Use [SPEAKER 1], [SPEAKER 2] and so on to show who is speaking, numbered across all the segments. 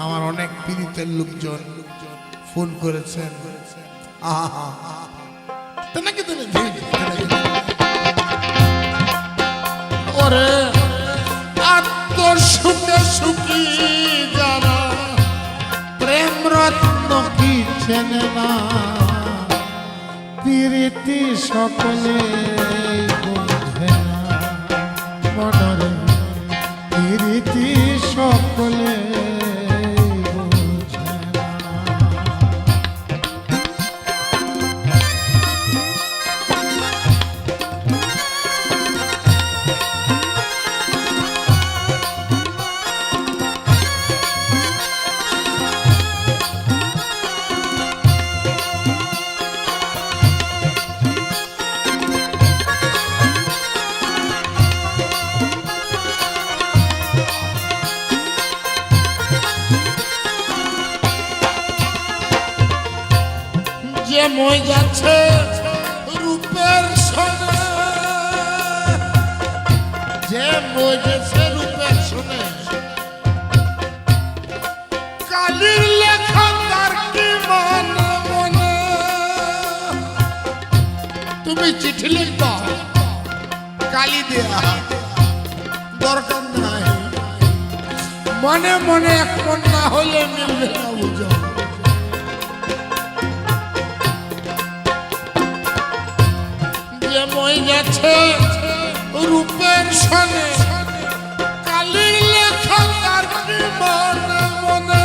[SPEAKER 1] আমার অনেক পীড়িতের লোকজন ফোন করেছেন। তেনে। ওরে সুখী প্রেম রত্ন কি প্রীতি সকলে বোঝে মনরে প্রীতি সকলে মনে মনে এক না হলে মিলবে না বুঝো। যে মই গেছে রূপের সনে, কালির লেখা মনে মনে।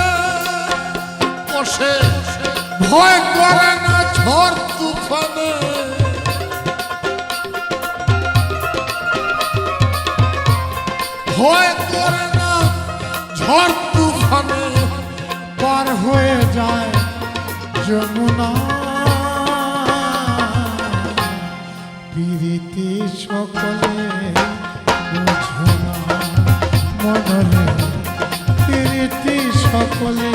[SPEAKER 1] বসে ভয় করে না ঝড় তুফানে। ভয় করে না, ঝড় তুফানে পার হয়ে যায় যমুনা। পিড়িতে সকলে বুঝো না মনরে প্রীতি সকলে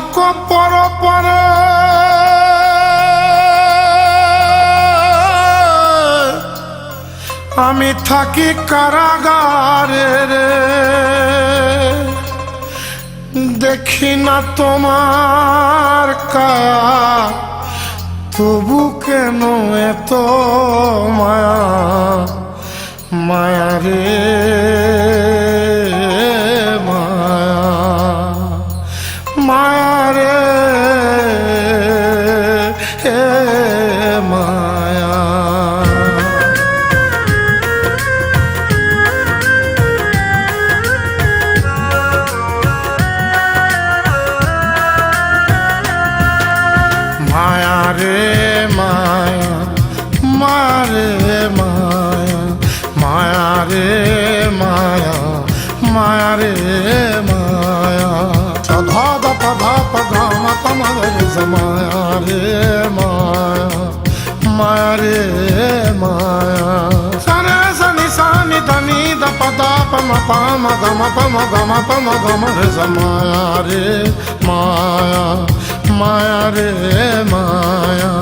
[SPEAKER 1] তুমি থাকো পর পর। আমি থাকি কারাগারে রে। দেখি না তোমার কা তবু কেন এত মায়া মায়া রে? পম গম পম গম পম গম রে মায়া রে, মায়া মায়া রে, মায়া।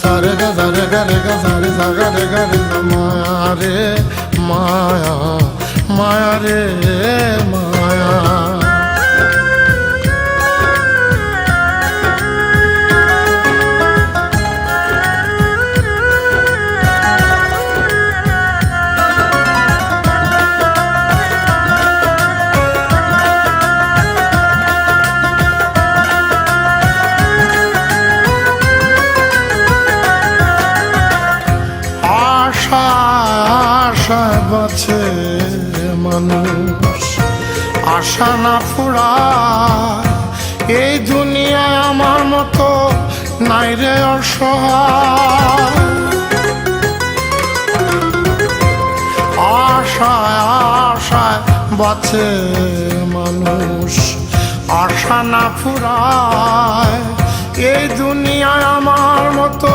[SPEAKER 1] সারে গ সারে গ রে গ, সারে সা গ রে গ রে মায়া রে, মায়া মায়া রে, মায়া। আশা আশা বাছে মানুষ। আশা না ফুরায় এই দুনিয়ায় আমার মতো নাই রে অসহায়। আশায় আশায় বাঁচে মানুষ। আশা না ফুরায় এই দুনিয়ায় আমার মতো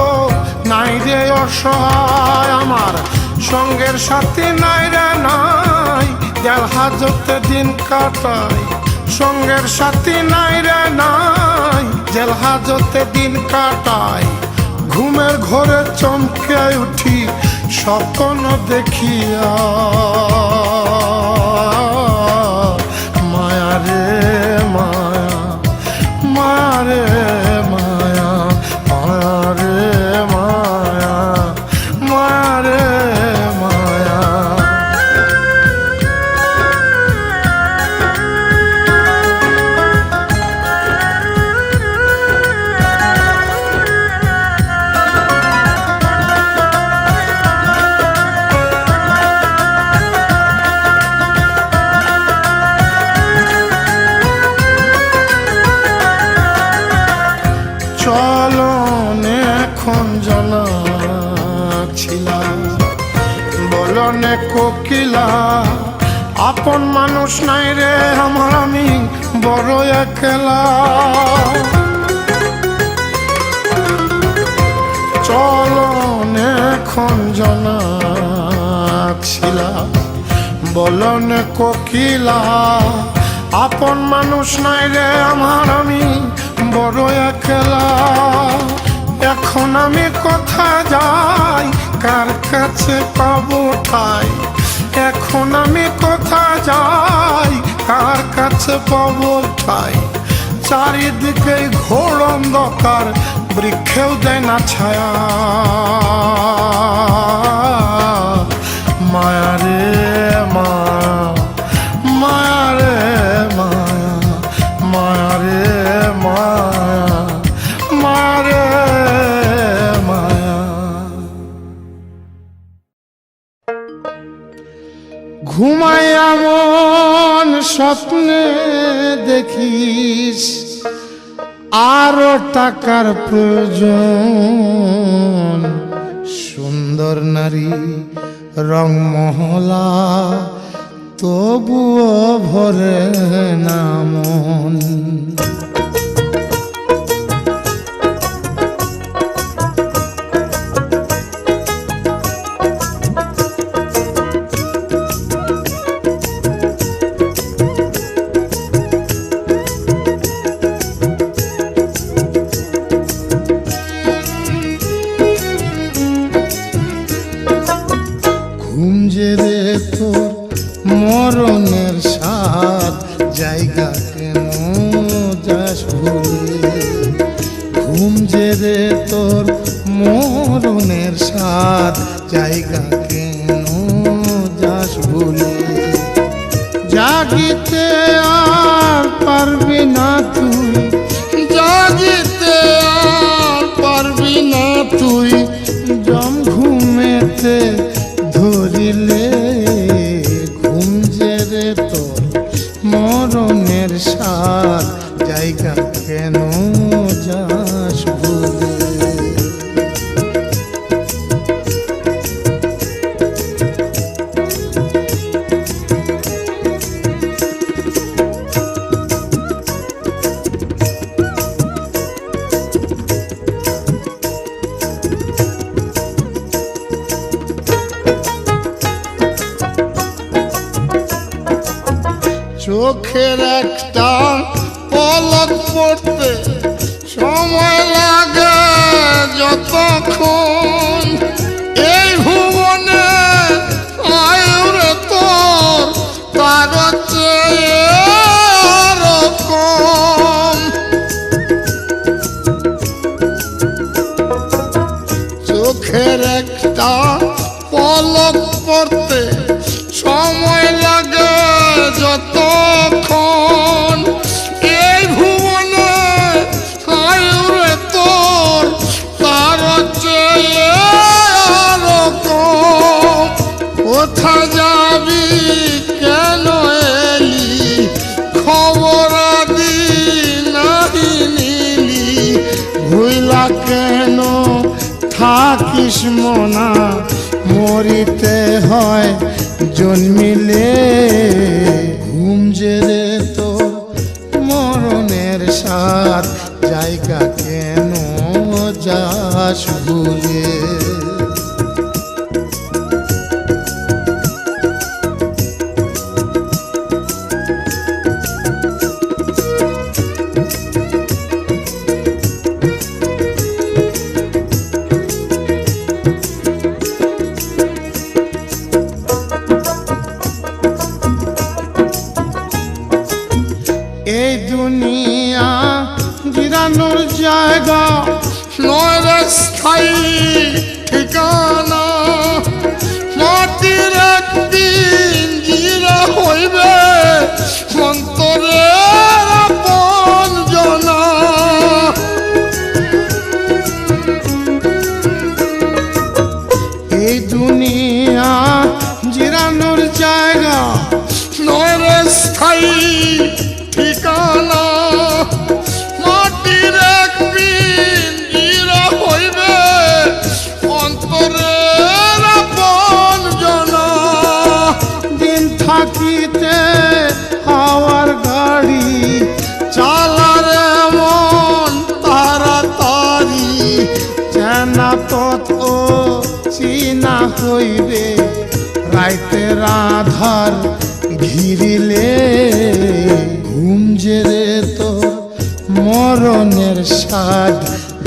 [SPEAKER 1] নাই রে অসহায়। আমার সঙ্গের সাথে নাইরা নাই। যার হাজতে দিন কাটাই সঙ্গের সাথে নাইরা নাই। জেল হাজতে দিন কাটাই ঘুমের ঘরে চমকে উঠি, স্বপ্ন দেখিয়া। বলনে কোকিলা, আপন মানুষ নাই রে আমার আমি, বড় একলা। চলন এখন জানা ছিলাম বলনে কোকিলা, আপন মানুষ নাই রে আমার আমি, বড় একলা। এখন আমি কথা যাই? কার কাছে পাবো ঠাই? এখন আমি কথা যাই? কার কাছে পাবো ঠাই? চারিদিকে ঘোর অন্ধকার, বৃক্ষেও দেয় না ছায়া। টাকার প্রয়োজন। সুন্দর নারী রং মহলা তবুও ভরে না জন্মিলে হইবে।
[SPEAKER 2] রাইতে রাধার ঘিরিলে ঘুম যে রে তো মরণের সাদ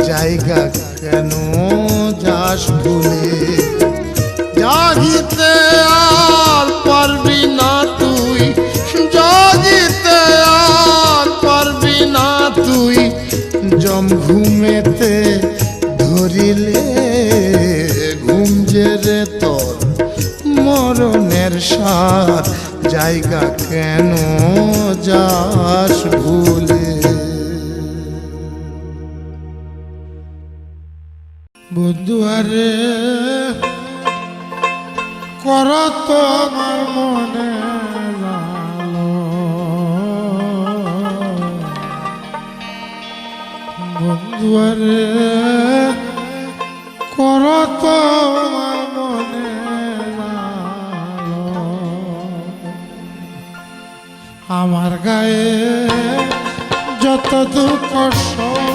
[SPEAKER 2] জায়গা কেন যাস ভুলে?
[SPEAKER 1] জাগিতে
[SPEAKER 2] আ প্রেমের সার জায়গা কেন যাস ভুলে? বুধুয়ারে কর তোমার মনে বন্ধুয়ারে কর তোমার গায়ে যত দুঃখ
[SPEAKER 1] সব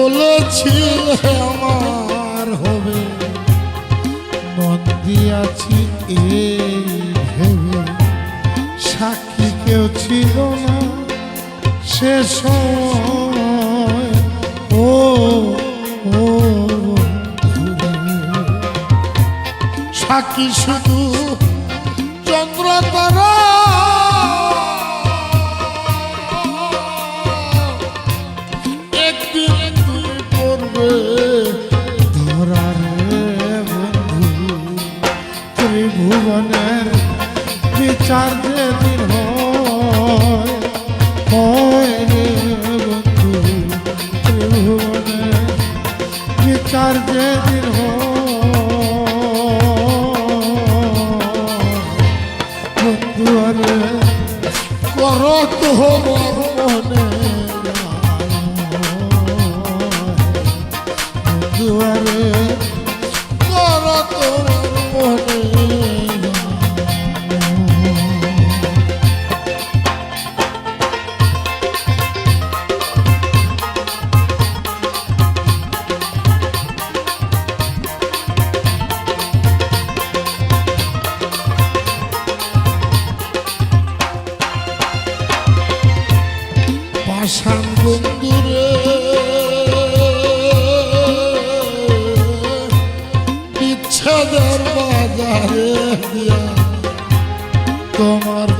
[SPEAKER 1] বলেছি আমার হবে।
[SPEAKER 2] মন দিয়াছি এ ভেবে। সাক্ষী কেউ ছিল না সে ও।
[SPEAKER 3] সাক্ষী শুধু চন্দ্র তারা
[SPEAKER 1] বিচার যেদিন হয় হয় রে বন্ধু বিচার যেদিন
[SPEAKER 3] দিয়া
[SPEAKER 1] তোমার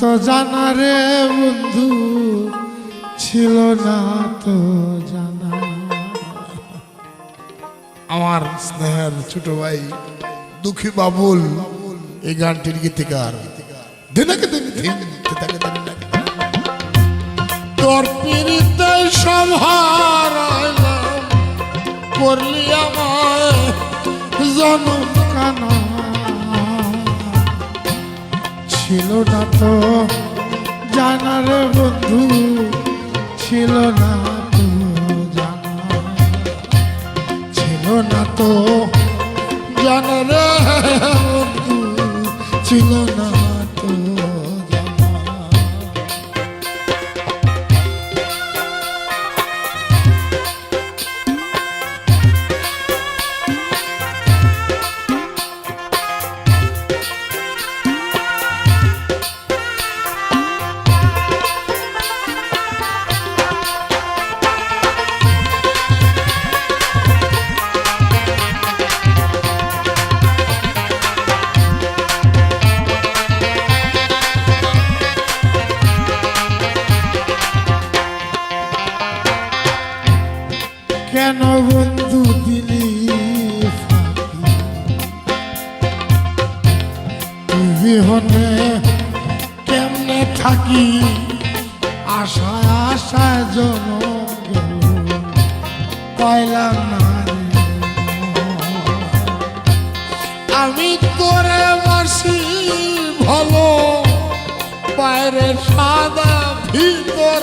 [SPEAKER 1] তো জানা রে বন্ধু, ছিল না তো জানা।
[SPEAKER 3] আমার স্নেহের ছোট ভাই দুঃখী বাবুল, এই গানটির গীতিকার। দিনকে দিন। তোর সভারাইলাম করলি আমায় জনম
[SPEAKER 1] কানা ছিল না তো। জানার বন্ধু ছিল না তো জানা ছিল না তো।
[SPEAKER 3] জানার
[SPEAKER 1] বন্ধু ছিল না
[SPEAKER 3] আমি করে বাসি ভালো বাইরে সাদা ভিতর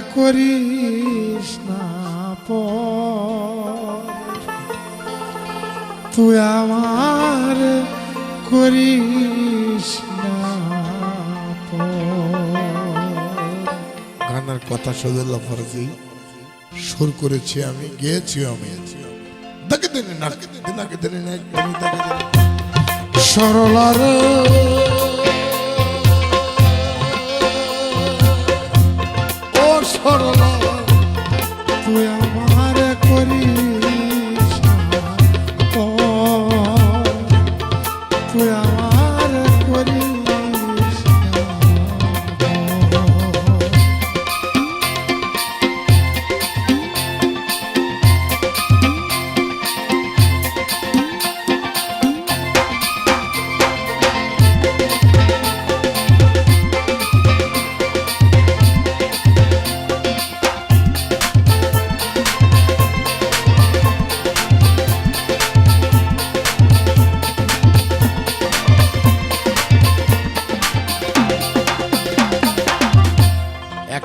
[SPEAKER 1] করিস না তুই আমার করিস না
[SPEAKER 3] গানের কথা সদুল্লাহ ফরজি সুর করেছি আমি গেয়েছি আমি। দেখে দিন না দিনাকে দিন না একদমই দেখে দিন
[SPEAKER 1] সরলারে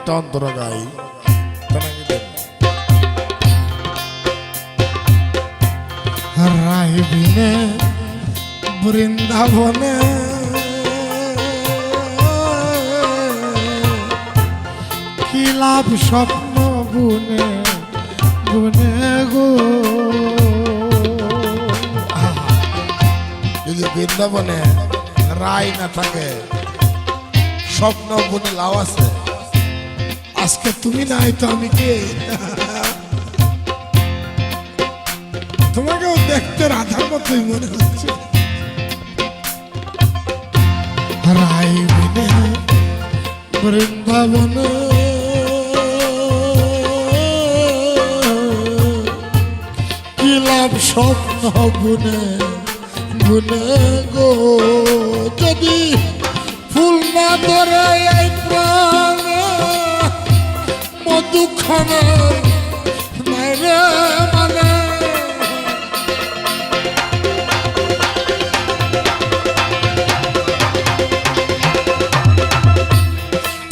[SPEAKER 3] একটা অন্তর গাই তেনাকে দিন।
[SPEAKER 1] রাইবিনে, বৃন্দাবনে। কি লাভ স্বপ্ন বুনে বুনে গো?
[SPEAKER 3] যদি বৃন্দাবনে রায় না থাকে, স্বপ্ন বনে লাভ আছে।
[SPEAKER 1] আজকে তুমি নাই তো আমি কে? তোমাকেও দেখতে রাধার মতোই মনে হচ্ছে। বৃন্দাবনে। কি লাভ স্বপ্ন বুনে বুনে গো? যদি ফুল না ধরে এই প্রাণে মধুখানে নাই মানে।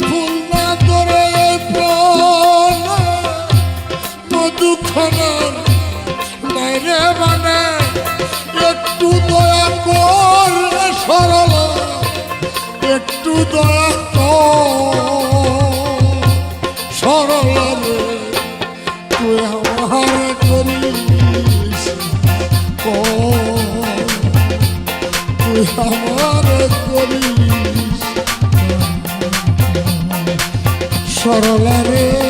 [SPEAKER 1] ফুল না ধরে এই প্রাণে মধুখানে নাই রে মানে। একটু দয়া কর সরল, একটু দয়া কর। আমার করিস। সরলা রে।